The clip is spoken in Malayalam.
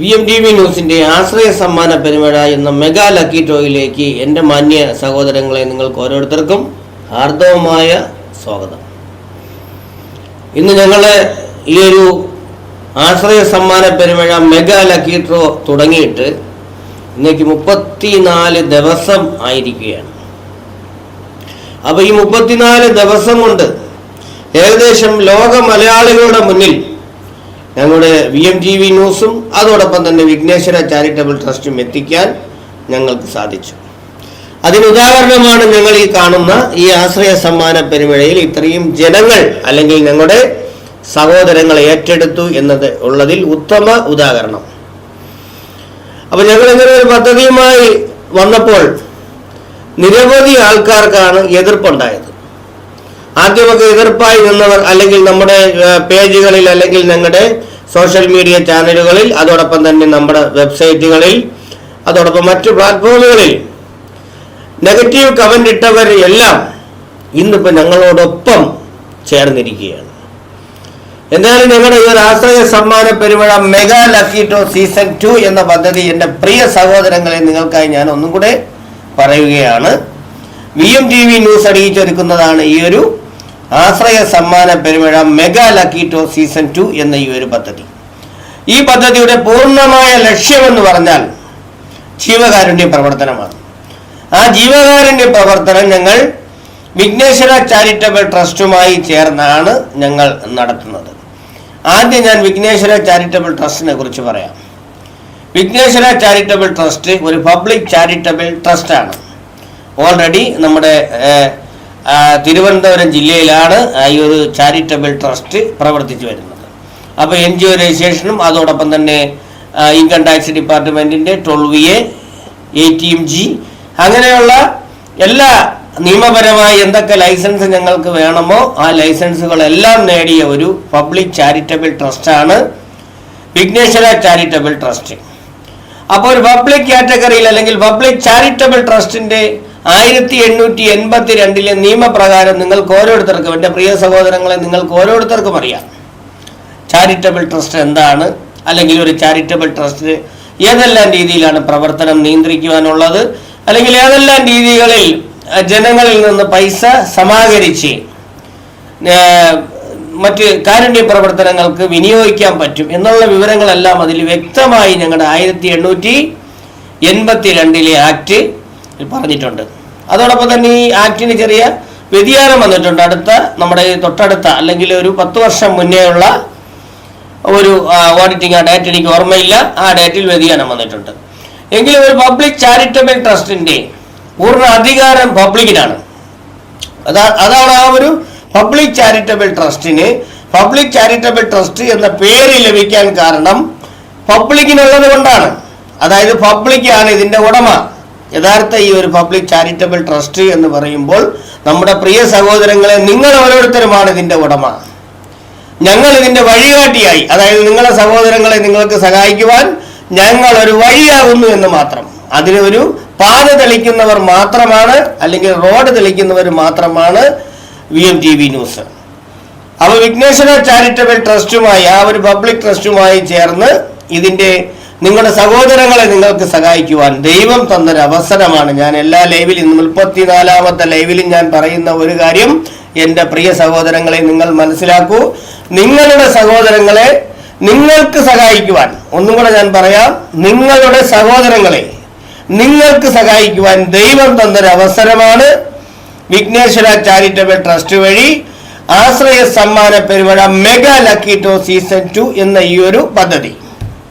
വി എം ടി വി ന്യൂസിന്റെ ആശ്രയ സമ്മാന പെരുമഴ എന്ന മെഗാ ലക്കി ഡ്രോയിലേക്ക് എന്റെ മാന്യ സഹോദരങ്ങളെ നിങ്ങൾക്ക് ഓരോരുത്തർക്കും ഹാർദവമായ സ്വാഗതം. ഇന്ന് ഞങ്ങൾ ഈ ഒരു ആശ്രയ സമ്മാന പെരുമഴ മെഗാ ലക്കി ഡ്രോ തുടങ്ങിയിട്ട് ഇന്നേക്ക് മുപ്പത്തിനാല് ദിവസം ആയിരിക്കുകയാണ്. അപ്പോൾ ഈ മുപ്പത്തിനാല് ദിവസം കൊണ്ട് ഏകദേശം ലോക മലയാളികളുടെ മുന്നിൽ ഞങ്ങളുടെ വി എം ടി വി ന്യൂസും അതോടൊപ്പം തന്നെ വിഘ്നേശ്വര ചാരിറ്റബിൾ ട്രസ്റ്റും എത്തിക്കാൻ ഞങ്ങൾക്ക് സാധിച്ചു. അതിന് ഉദാഹരണമാണ് ഞങ്ങൾ ഈ കാണുന്ന ഈ ആശ്രയ സമ്മാന പെരുമഴയിൽ ഇത്രയും ജനങ്ങൾ അല്ലെങ്കിൽ ഞങ്ങളുടെ സഹോദരങ്ങൾ ഏറ്റെടുത്തു എന്നത് ഉള്ളതിൽ ഉത്തമ ഉദാഹരണം. അപ്പൊ ഞങ്ങൾ ഇങ്ങനെ ഒരു പദ്ധതിയുമായി വന്നപ്പോൾ നിരവധി ആൾക്കാർക്കാണ് എതിർപ്പുണ്ടായത്. ആദ്യമൊക്കെ എതിർപ്പായി നിന്നവർ അല്ലെങ്കിൽ നമ്മുടെ പേജുകളിൽ അല്ലെങ്കിൽ ഞങ്ങളുടെ സോഷ്യൽ മീഡിയ ചാനലുകളിൽ അതോടൊപ്പം തന്നെ നമ്മുടെ വെബ്സൈറ്റുകളിൽ അതോടൊപ്പം മറ്റു പ്ലാറ്റ്ഫോമുകളിൽ. നെഗറ്റീവ് കമന്റ് ഇട്ടവർ എല്ലാം ഇന്നിപ്പോൾ ഞങ്ങളോടൊപ്പം ചേർന്നിരിക്കുകയാണ്. എന്തായാലും ഞങ്ങളുടെ ഈ ഒരു ആശ്രയ സമ്മാന പെരുമഴ mega lucky draw season two എന്ന പദ്ധതി എന്റെ പ്രിയ സഹോദരങ്ങളെ നിങ്ങൾക്കായി ഞാൻ ഒന്നും കൂടെ പറയുകയാണ്. V M T V news അറിയിച്ചൊരുക്കുന്നതാണ് ഈ ഒരു ആശ്രയ സമ്മാന പെരുമഴ mega lucky draw season two എന്ന ഈ ഒരു പദ്ധതി. ഈ പദ്ധതിയുടെ പൂർണമായ ലക്ഷ്യമെന്ന് പറഞ്ഞാൽ ജീവകാരുണ്യ പ്രവർത്തനമാണ്. ആ ജീവകാരുണ്യ പ്രവർത്തനം ഞങ്ങൾ വിഘ്നേശ്വര ചാരിറ്റബിൾ ട്രസ്റ്റുമായി ചേർന്നാണ് ഞങ്ങൾ നടത്തുന്നത്. ആദ്യം ഞാൻ വിഘ്നേശ്വര ചാരിറ്റബിൾ ട്രസ്റ്റിനെ കുറിച്ച് പറയാം. വിഘ്നേശ്വര ചാരിറ്റബിൾ ട്രസ്റ്റ് ഒരു പബ്ലിക് ചാരിറ്റബിൾ ട്രസ്റ്റാണ്. ഓൾറെഡി നമ്മുടെ തിരുവനന്തപുരം ജില്ലയിലാണ് ഈ ഒരു ചാരിറ്റബിൾ ട്രസ്റ്റ് പ്രവർത്തിച്ചു വരുന്നത്. അപ്പോൾ എൻ ജി ഒ രജിസ്ട്രേഷനും അതോടൊപ്പം തന്നെ ഇൻകം ടാക്സ് ഡിപ്പാർട്ട്മെന്റിന്റെ twelve A A T M G അങ്ങനെയുള്ള എല്ലാ നിയമപരമായി എന്തൊക്കെ ലൈസൻസ് ഞങ്ങൾക്ക് വേണമോ ആ ലൈസൻസുകളെല്ലാം നേടിയ ഒരു പബ്ലിക് ചാരിറ്റബിൾ ട്രസ്റ്റാണ് വിഘ്നേശ്വര ചാരിറ്റബിൾ ട്രസ്റ്റ് അപ്പോൾ ഒരു പബ്ലിക് കാറ്റഗറിയിൽ അല്ലെങ്കിൽ പബ്ലിക് ചാരിറ്റബിൾ ട്രസ്റ്റിന്റെ ആയിരത്തി എണ്ണൂറ്റി എൺപത്തി രണ്ടിലെ നിയമപ്രകാരം നിങ്ങൾക്ക് ഓരോരുത്തർക്കും എന്റെ പ്രിയ സഹോദരങ്ങളെ നിങ്ങൾക്ക് ഓരോരുത്തർക്കും അറിയാം. ചാരിറ്റബിൾ ട്രസ്റ്റ് എന്താണ്? അല്ലെങ്കിൽ ഒരു ചാരിറ്റബിൾ ട്രസ്റ്റ് ഏതെല്ലാം രീതിയിലാണ് പ്രവർത്തനം നിയന്ത്രിക്കുവാനുള്ളത്? അല്ലെങ്കിൽ ഏതെല്ലാം രീതികളിൽ ജനങ്ങളിൽ നിന്ന് പൈസ സമാഹരിച്ച് മറ്റ് കാരുണ്യ പ്രവർത്തനങ്ങൾക്ക് വിനിയോഗിക്കാൻ പറ്റും എന്നുള്ള വിവരങ്ങളെല്ലാം അതിൽ വ്യക്തമായി ഞങ്ങളുടെ ആയിരത്തി എണ്ണൂറ്റി എൺപത്തി രണ്ടിലെ ആക്ട് പറഞ്ഞിട്ടുണ്ട്. അതോടൊപ്പം തന്നെ ഈ ആക്ടിന് ചെറിയ വ്യതിയാനം വന്നിട്ടുണ്ട്. അടുത്ത നമ്മുടെ തൊട്ടടുത്ത അല്ലെങ്കിൽ ഒരു പത്ത് വർഷം മുന്നേ ഉള്ള ഒരു ഓഡിറ്റിംഗ് ആ ഡേറ്റ് എനിക്ക് ഓർമ്മയില്ല. ആ ഡേറ്റിൽ വ്യതിയാനം വന്നിട്ടുണ്ട്. എങ്കിലും ഒരു പബ്ലിക് ചാരിറ്റബിൾ ട്രസ്റ്റിന്റെ പൂർണ അധികാരം പബ്ലിക്കിനാണ് അതാ അതാണ് ആ ഒരു പബ്ലിക് ചാരിറ്റബിൾ ട്രസ്റ്റിന് പബ്ലിക് ചാരിറ്റബിൾ ട്രസ്റ്റ് എന്ന പേര് ലഭിക്കാൻ കാരണം പബ്ലിക്കിനുള്ളത് കൊണ്ടാണ്. അതായത് പബ്ലിക്കാണ് ഇതിന്റെ ഉടമ. യഥാർത്ഥ ഈ ഒരു പബ്ലിക് ചാരിറ്റബിൾ ട്രസ്റ്റ് എന്ന് പറയുമ്പോൾ നമ്മുടെ പ്രിയ സഹോദരങ്ങളെ നിങ്ങൾ ഓരോരുത്തരുമാണ് ഇതിന്റെ ഉടമ. ഞങ്ങൾ ഇതിന്റെ വഴികാട്ടിയായി. അതായത് നിങ്ങളെ സഹോദരങ്ങളെ നിങ്ങൾക്ക് സഹായിക്കുവാൻ ഞങ്ങൾ ഒരു വഴിയാകുന്നു എന്ന് മാത്രം. അതിന് ഒരു പാത തെളിക്കുന്നവർ മാത്രമാണ് അല്ലെങ്കിൽ റോഡ് തെളിക്കുന്നവർ മാത്രമാണ് V M T V news അപ്പോൾ വിഘ്നേശ്വര ചാരിറ്റബിൾ ട്രസ്റ്റുമായി ആ ഒരു പബ്ലിക് ട്രസ്റ്റുമായി ചേർന്ന് ഇതിന്റെ നിങ്ങളുടെ സഹോദരങ്ങളെ നിങ്ങൾക്ക് സഹായിക്കുവാൻ ദൈവം തന്നൊരു അവസരമാണ് ഞാൻ എല്ലാ ലൈവിലും മുപ്പത്തിനാലാമത്തെ ലൈവിലും ഞാൻ പറയുന്ന ഒരു കാര്യം എന്റെ പ്രിയ സഹോദരങ്ങളെ നിങ്ങൾ മനസ്സിലാക്കൂ. നിങ്ങളുടെ സഹോദരങ്ങളെ നിങ്ങൾക്ക് സഹായിക്കുവാൻ ഒന്നും കൂടെ ഞാൻ പറയാം നിങ്ങളുടെ സഹോദരങ്ങളെ നിങ്ങൾക്ക് സഹായിക്കുവാൻ ദൈവം തന്നൊരു അവസരമാണ് വിഘ്നേശ്വര ചാരിറ്റബിൾ ട്രസ്റ്റ് വഴി ആശ്രയ സമ്മാന പെരുമഴ mega lucky draw season two എന്ന ഈ ഒരു പദ്ധതി.